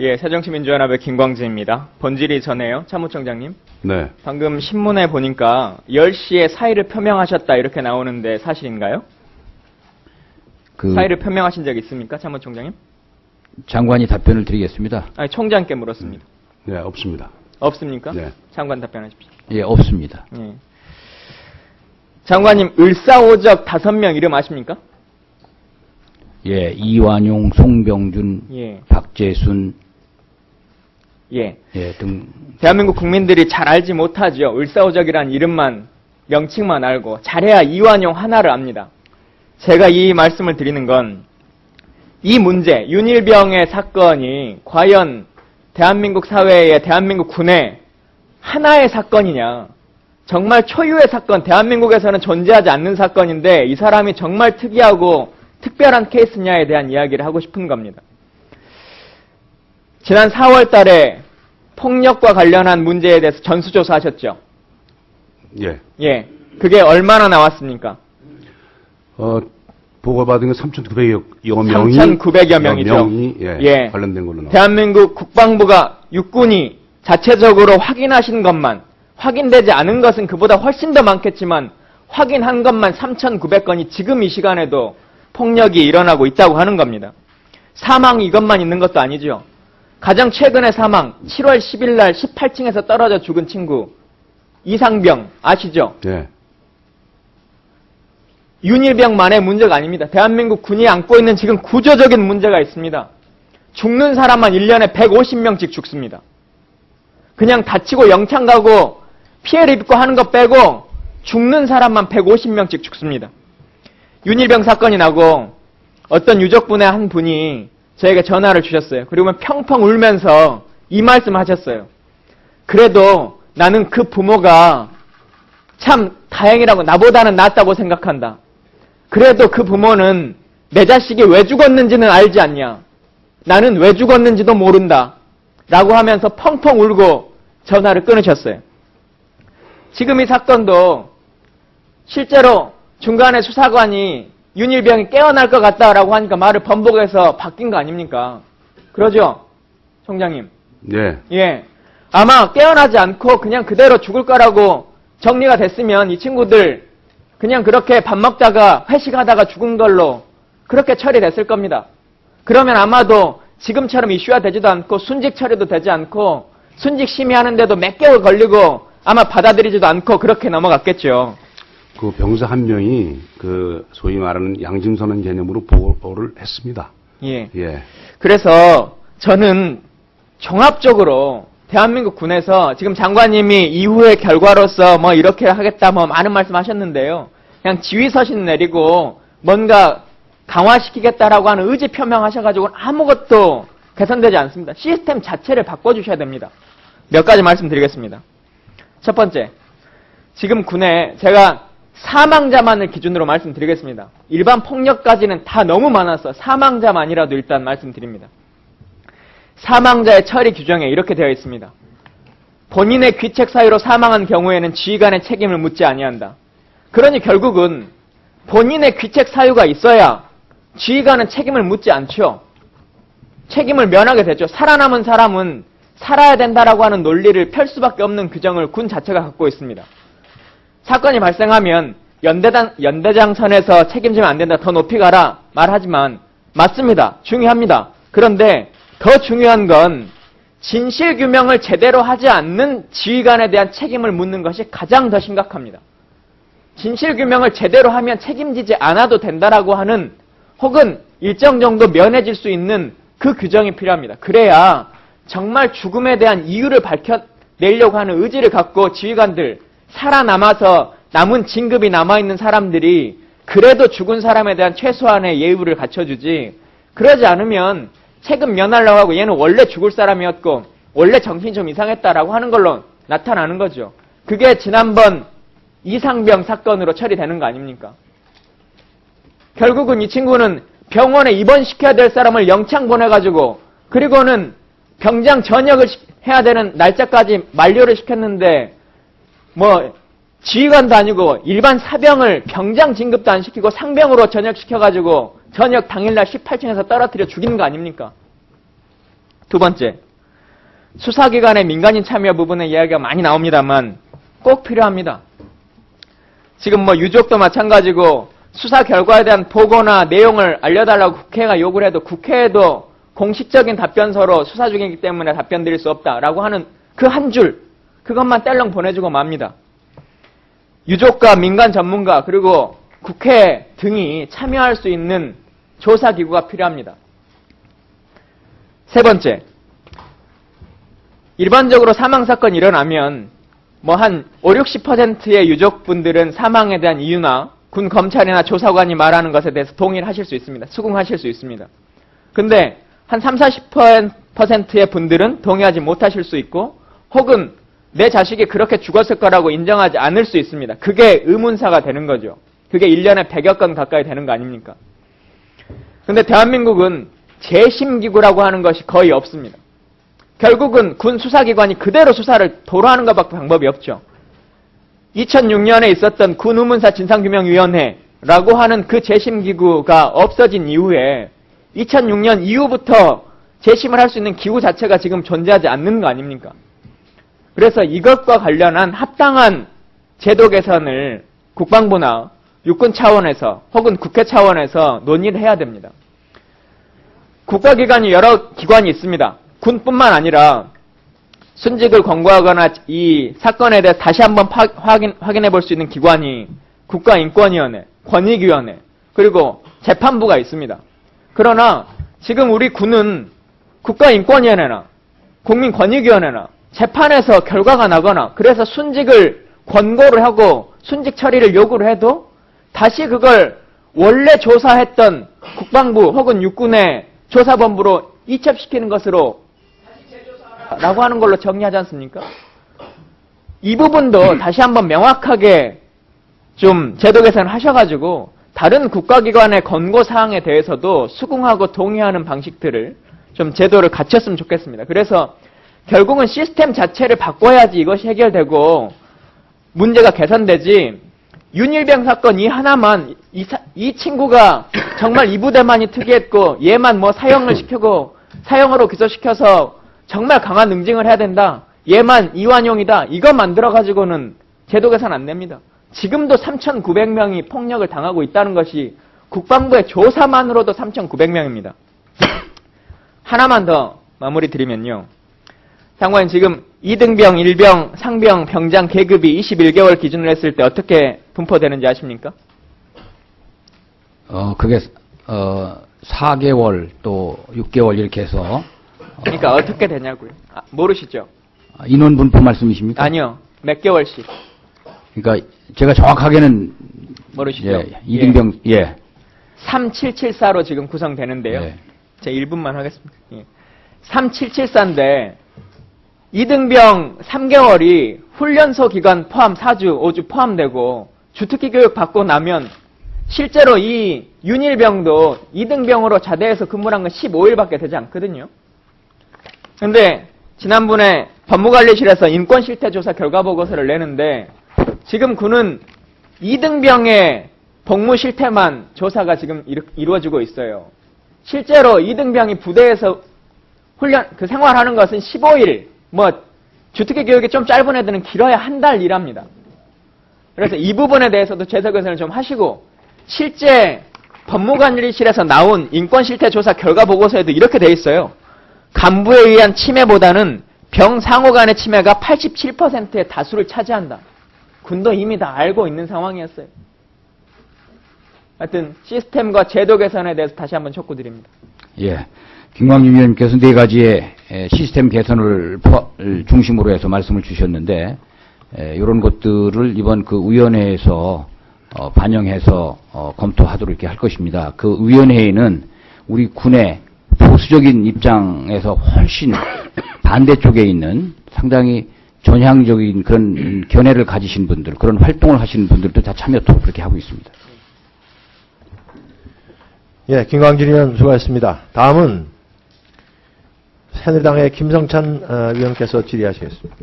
예, 새정치민주연합의 김광진입니다. 본질이 전해요, 참모총장님. 네. 방금 신문에 보니까 10시에 사의를 표명하셨다 이렇게 나오는데 사실인가요? 그 사의를 표명하신 적 있습니까, 참모총장님? 장관이 답변을 드리겠습니다. 아니, 총장께 물었습니다. 네, 없습니다. 없습니까? 네. 장관 답변하십시오. 예, 없습니다. 예. 장관님, 을사오적 다섯 명 이름 아십니까? 예, 이완용, 송병준, 예. 박재순, 예. 예, 등 대한민국 국민들이 잘 알지 못하죠. 을사오적이란 이름만, 명칭만 알고, 잘해야 이완용 하나를 압니다. 제가 이 말씀을 드리는 건, 이 문제, 윤일병의 사건이 과연 대한민국 사회에, 대한민국 군에 하나의 사건이냐, 정말 초유의 사건, 대한민국에서는 존재하지 않는 사건인데, 이 사람이 정말 특이하고 특별한 케이스냐에 대한 이야기를 하고 싶은 겁니다. 지난 4월 달에 폭력과 관련한 문제에 대해서 전수조사 하셨죠? 예. 예. 그게 얼마나 나왔습니까? 어, 보고받은 건 3,900여 명이 3,900여 명이죠. 명이 예, 예. 관련된 걸로 나와. 대한민국 국방부가 육군이 자체적으로 확인하신 것만, 확인되지 않은 것은 그보다 훨씬 더 많겠지만, 확인한 것만 3,900건이 지금 이 시간에도 폭력이 일어나고 있다고 하는 겁니다. 사망 이것만 있는 것도 아니죠. 가장 최근의 사망, 7월 10일 날 18층에서 떨어져 죽은 친구, 이상병, 아시죠? 예. 윤일병만의 문제가 아닙니다. 대한민국 군이 안고 있는 지금 구조적인 문제가 있습니다. 죽는 사람만 1년에 150명씩 죽습니다. 그냥 다치고 영창 가고 피해를 입고 하는 것 빼고 죽는 사람만 150명씩 죽습니다. 윤일병 사건이 나고 어떤 유족분의 한 분이 저에게 전화를 주셨어요. 그리고 평펑 울면서 이 말씀을 하셨어요. 그래도 나는 그 부모가 참 다행이라고 나보다는 낫다고 생각한다. 그래도 그 부모는 내 자식이 왜 죽었는지는 알지 않냐. 나는 왜 죽었는지도 모른다. 라고 하면서 펑펑 울고 전화를 끊으셨어요. 지금 이 사건도 실제로 중간에 수사관이 윤일병이 깨어날 것 같다라고 하니까 말을 번복해서 바뀐 거 아닙니까? 그러죠? 총장님. 예. 예. 아마 깨어나지 않고 그냥 그대로 죽을 거라고 정리가 됐으면 이 친구들 그냥 그렇게 밥 먹다가 회식하다가 죽은 걸로 그렇게 처리됐을 겁니다. 그러면 아마도 지금처럼 이슈화 되지도 않고 순직 처리도 되지 않고 순직 심의하는데도 몇 개월 걸리고 아마 받아들이지도 않고 그렇게 넘어갔겠죠. 그 병사 한 명이 그 소위 말하는 양심선언 개념으로 보고를 했습니다. 예. 예. 그래서 저는 종합적으로 대한민국 군에서 지금 장관님이 이후의 결과로서 뭐 이렇게 하겠다 뭐 많은 말씀 하셨는데요. 그냥 지휘서신 내리고 뭔가 강화시키겠다라고 하는 의지 표명하셔가지고 아무것도 개선되지 않습니다. 시스템 자체를 바꿔주셔야 됩니다. 몇 가지 말씀드리겠습니다. 첫 번째, 지금 군에 제가 사망자만을 기준으로 말씀드리겠습니다. 일반 폭력까지는 다 너무 많아서 사망자만이라도 일단 말씀드립니다. 사망자의 처리 규정에 이렇게 되어 있습니다. 본인의 귀책 사유로 사망한 경우에는 지휘관의 책임을 묻지 아니한다. 그러니 결국은 본인의 귀책 사유가 있어야 지휘관은 책임을 묻지 않죠. 책임을 면하게 되죠. 살아남은 사람은 살아야 된다라고 하는 논리를 펼 수밖에 없는 규정을 군 자체가 갖고 있습니다. 사건이 발생하면 연대장, 연대장 선에서 책임지면 안 된다. 더 높이 가라. 말하지만 맞습니다. 중요합니다. 그런데 더 중요한 건 진실 규명을 제대로 하지 않는 지휘관에 대한 책임을 묻는 것이 가장 더 심각합니다. 진실 규명을 제대로 하면 책임지지 않아도 된다라고 하는 혹은 일정 정도 면해질 수 있는 그 규정이 필요합니다. 그래야 정말 죽음에 대한 이유를 밝혀내려고 하는 의지를 갖고 지휘관들 살아남아서 남은 진급이 남아있는 사람들이 그래도 죽은 사람에 대한 최소한의 예우를 갖춰주지 그러지 않으면 책임 면하려고 하고 얘는 원래 죽을 사람이었고 원래 정신이 좀 이상했다라고 하는 걸로 나타나는 거죠. 그게 지난번 이상병 사건으로 처리되는 거 아닙니까? 결국은 이 친구는 병원에 입원시켜야 될 사람을 영창 보내가지고 그리고는 병장 전역을 해야 되는 날짜까지 만료를 시켰는데 뭐 지휘관도 아니고 일반 사병을 병장 진급도 안 시키고 상병으로 전역시켜가지고 저녁 당일날 18층에서 떨어뜨려 죽이는 거 아닙니까? 두 번째, 수사기관의 민간인 참여 부분에 이야기가 많이 나옵니다만 꼭 필요합니다. 지금 뭐 유족도 마찬가지고 수사 결과에 대한 보고나 내용을 알려달라고 국회가 요구를 해도 국회에도 공식적인 답변서로 수사 중이기 때문에 답변 드릴 수 없다라고 하는 그 한 줄, 그것만 딸렁 보내주고 맙니다. 유족과 민간 전문가 그리고 국회 등이 참여할 수 있는 조사기구가 필요합니다. 세 번째, 일반적으로 사망사건이 일어나면 뭐 한 5, 60%의 유족분들은 사망에 대한 이유나 군 검찰이나 조사관이 말하는 것에 대해서 동의를 하실 수 있습니다. 수긍하실 수 있습니다. 근데 한 3, 40%의 분들은 동의하지 못하실 수 있고 혹은 내 자식이 그렇게 죽었을 거라고 인정하지 않을 수 있습니다. 그게 의문사가 되는 거죠. 그게 1년에 100여 건 가까이 되는 거 아닙니까? 근데 대한민국은 재심기구라고 하는 것이 거의 없습니다. 결국은 군 수사기관이 그대로 수사를 도로 하는 것밖에 방법이 없죠. 2006년에 있었던 군 의문사 진상규명위원회라고 하는 그 재심기구가 없어진 이후에 2006년 이후부터 재심을 할 수 있는 기구 자체가 지금 존재하지 않는 거 아닙니까? 그래서 이것과 관련한 합당한 제도 개선을 국방부나 육군 차원에서 혹은 국회 차원에서 논의를 해야 됩니다. 국가기관이 여러 기관이 있습니다. 군뿐만 아니라 순직을 권고하거나 이 사건에 대해 다시 한번 파- 확인, 확인해 볼 수 있는 기관이 국가인권위원회, 권익위원회, 그리고 재판부가 있습니다. 그러나 지금 우리 군은 국가인권위원회나 국민권익위원회나 재판에서 결과가 나거나 그래서 순직을 권고를 하고 순직 처리를 요구를 해도 다시 그걸 원래 조사했던 국방부 혹은 육군의 조사본부로 이첩시키는 것으로 라고 하는 걸로 정리하지 않습니까? 이 부분도 다시 한번 명확하게 좀 제도 개선을 하셔가지고 다른 국가기관의 권고 사항에 대해서도 수긍하고 동의하는 방식들을 좀 제도를 갖췄으면 좋겠습니다. 그래서 결국은 시스템 자체를 바꿔야지 이것이 해결되고 문제가 개선되지 윤일병 사건 이 하나만 이, 사- 이 친구가 정말 이 부대만이 특이했고 얘만 뭐 사형을 시키고 사형으로 기소시켜서 정말 강한 응징을 해야 된다. 얘만 이완용이다. 이거 만들어 가지고는 제도 개선 안 됩니다. 지금도 3,900명이 폭력을 당하고 있다는 것이 국방부의 조사만으로도 3,900명입니다. 하나만 더 마무리 드리면요. 장관님 지금 2등병, 1병, 상병, 병장 계급이 21개월 기준으로 했을 때 어떻게 분포되는지 아십니까? 어, 그게, 어, 4개월 또 6개월 이렇게 해서 그러니까 어 떻게 되냐고요. 아, 모르시죠? 아, 인원 분포 말씀이십니까? 아니요. 몇 개월씩. 그러니까 제가 정확하게는 모르시죠? 예, 이등병 예. 3774로 지금 구성되는데요. 예. 제 1분만 하겠습니다. 예. 3774인데 2등병 3개월이 훈련소 기간 포함 4주, 5주 포함되고 주특기 교육 받고 나면 실제로 이 윤일병도 2등병으로 자대에서 근무한 건 15일밖에 되지 않거든요. 근데 지난번에 법무관리실에서 인권 실태 조사 결과 보고서를 내는데 지금 군은 2등병의 복무 실태만 조사가 지금 이루- 이루어지고 있어요. 실제로 2등병이 부대에서 훈련, 그 생활하는 것은 15일, 뭐, 주특기 교육이 좀 짧은 애들은 길어야 한 달 일합니다. 그래서 이 부분에 대해서도 제도 개선을 좀 하시고, 실제 법무관리실에서 나온 인권실태조사 결과 보고서에도 이렇게 돼 있어요. 간부에 의한 침해보다는 병 상호 간의 침해가 87%의 다수를 차지한다. 군도 이미 다 알고 있는 상황이었어요. 하여튼 시스템과 제도 개선에 대해서 다시 한번 촉구드립니다. 예. 김광진 위원님께서 네 가지의 에, 시스템 개선을 중심으로 해서 말씀을 주셨는데 이런 것들을 이번 그 위원회에서 어, 반영해서 어, 검토하도록 이렇게 할 것입니다. 그 위원회에는 우리 군의 보수적인 입장에서 훨씬 반대쪽에 있는 상당히 전향적인 그런 음, 견해를 가지신 분들, 그런 활동을 하시는 분들도 다 참여토록 그렇게 하고 있습니다. 예, 김광진 의원 수고하셨습니다. 다음은 새누리당의 김성찬 어, 위원께서 질의하시겠습니다.